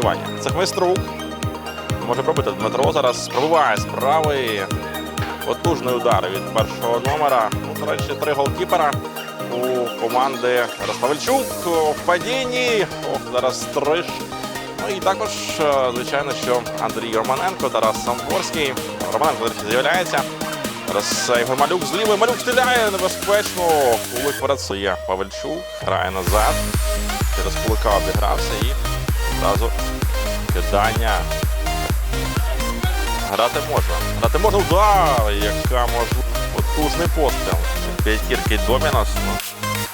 пробивання. Це Хмиструк. Може пробити Дмитро зараз. Пробиває з правої. Потужний удар від першого номера. Ну, до речі, три голкіпера у команди Розпавельчук в падінні. Ох, зараз стриж. Ну і також, е, звичайно, що Андрій Романенко, Тарас Самборський. Романенко, до речі, з'являється. Зараз Ігор Малюк з. Малюк стріляє небезпечно. Кулик перед є. Павельчук грає назад. Через кулика обігрався і одразу кидання. Грати можна. Грати можна удар, яка може потужний постріл. П'ятірки Домінос.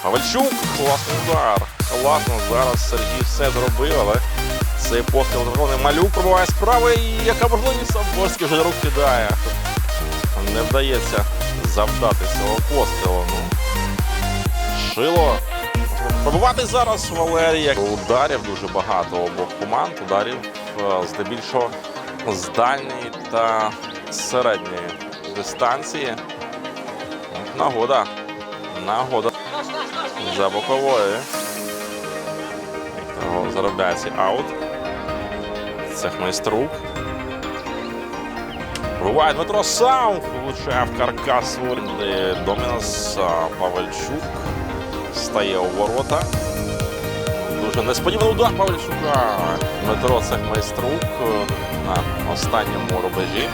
Павельчук, класний удар. Класно. Зараз Сергій все зробив, але цей постріл зроблений. Малюк пробиває справа і яка можливість Самборський вже рук кидає. Не вдається завдати цього пострілу. Ну. Шило. Пробувати зараз Валерія. Ударів дуже багато обох команд. Ударів е, здебільшого з дальньої та середньої дистанції. Нагода. Нагода. За боковою. Заробляється аут. Це Хмайструк. Буває Дмитро сам влучає в каркас Ворді. Домінос Павельчук стає у ворота. Дуже несподіваний удар Павельчука. Дмитро Цехмайструк е, на останньому рубежі.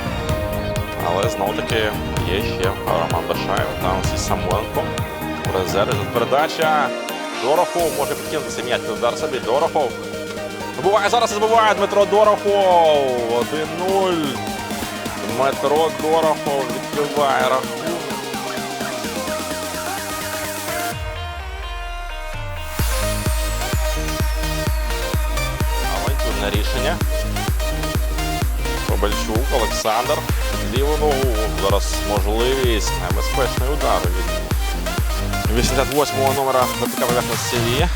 Але знову таки є ще Роман Башаєв там зі Самойленком. У резерві передача. Дорохов може підкинутися під удар собі. Дорохов. Забуває зараз і забуває Дмитро Дорохов. 1-0. Дмитро Дорохов відкриває рахунок. Рішення. Кобальчук, Олександр. Ліву ногу. Зараз можливість. Небезпечний удар від 88-го номера ВПК поверхності Сіві.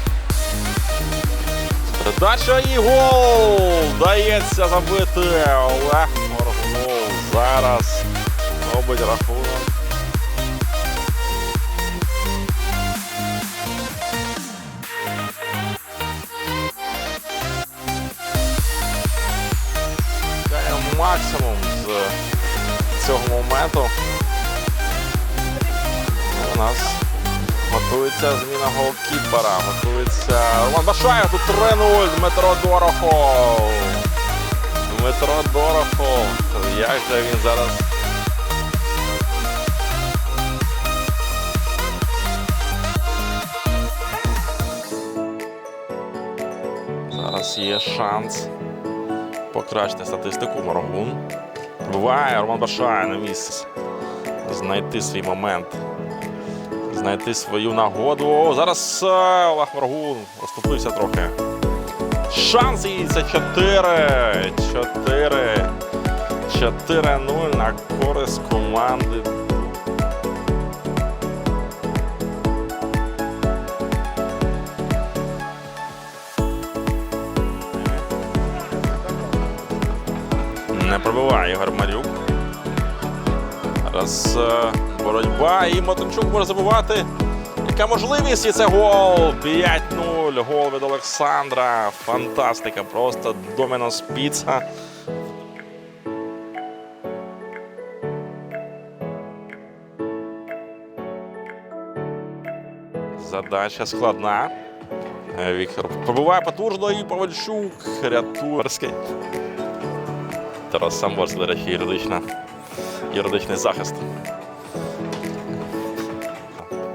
Передача і гол! Дається забити. Олег Моргнув. Зараз робить рахунок. Максимум з цього моменту. У нас готується зміна голкіпера. Готується Роман Башаєв. Тут 3-0. Дмитро Дорохов. Дмитро Дорохов. Як же він зараз. Зараз є шанс покращити статистику Моргун. Буває Роман Башає на місці. Знайти свій момент. Знайти свою нагоду. О, зараз е, Олег Моргун розступився трохи. Шанс і це 4. 4. 4-0 на користь команди. Пробиває Ігор Марюк. Зараз е, боротьба і Мотончук може забувати. Яка можливість? І це гол. 5-0. Гол від Олександра. Фантастика. Просто домінос піца. Задача складна. Віктор пробиває потужно і Павельчук рятує. Тарас Самборський, до речі, юридична, юридичний захист.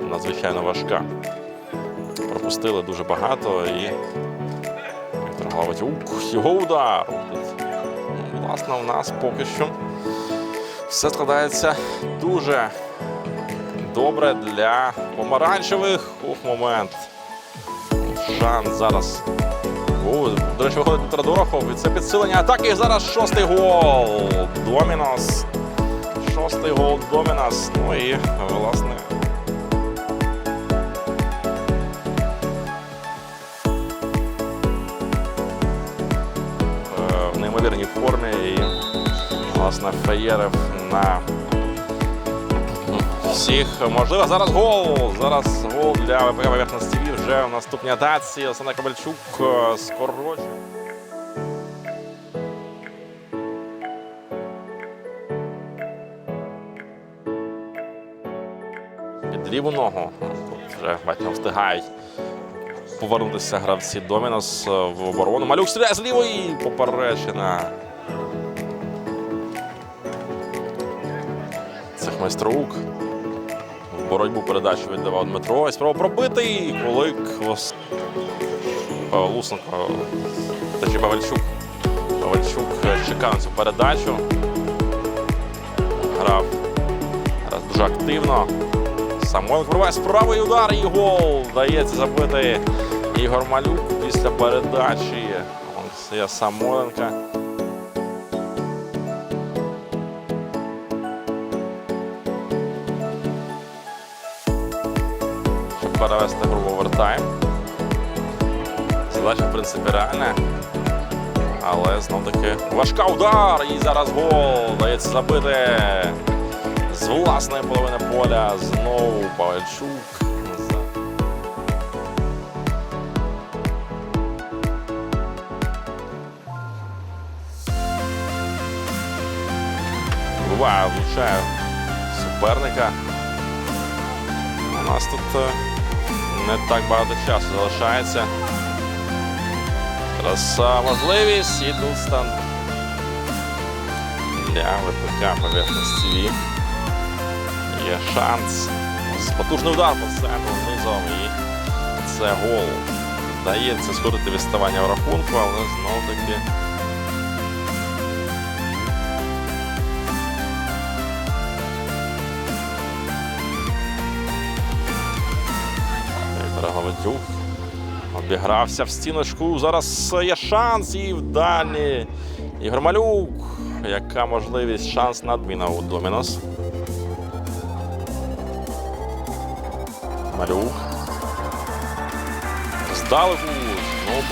Надзвичайно важка. Пропустили дуже багато і Віктор Главить. Ух, його удар. Власне, у нас поки що все складається дуже добре для помаранчевих. Ух, момент. Шанс зараз. О, до речі, виходить Дмитро Дорохов. І це підсилення атаки. І зараз шостий гол. Домінос. Шостий гол Домінос. Ну і, власне. е, В неймовірній формі. І, власне, Феєрев на всіх можливо. Зараз гол. Зараз гол для ВПК поверхності вже в наступній атаці. Олександр Кабальчук е, скорочує. Під ліву ногу. Тут вже бачимо, встигають повернутися гравці Домінос е, в оборону. Малюк стріляє з лівої поперечина. Цих майструк. Боротьбу передачу віддавав Дмитро. І спроба пробити. Кулик. Ос- Е, Лусенко. Точніше Павельчук. Павельчук е, чекав на цю передачу. Грав зараз дуже активно. Самойленко пробиває з правий удар і гол. Вдається забити Ігор Малюк після передачі Олексія Самойленка. Перевести гру в овертайм. Задача, в принципі, реальна. Але знов таки важка удар. І зараз гол. Дається забити з власної половини поля. Знову Павельчук. Влучає суперника. У нас тут е, не так багато часу залишається. Зараз а, можливість і тут стан для ВПК поверхності ТВ. Є шанс. Потужний удар по центру низом і це гол. Вдається скорити відставання в рахунку, але знов таки. Віктор обігрався в стіночку. Зараз є шанс і в дальні. Ігор Малюк. Яка можливість шанс на у Домінос. Малюк. Здалеку. Знову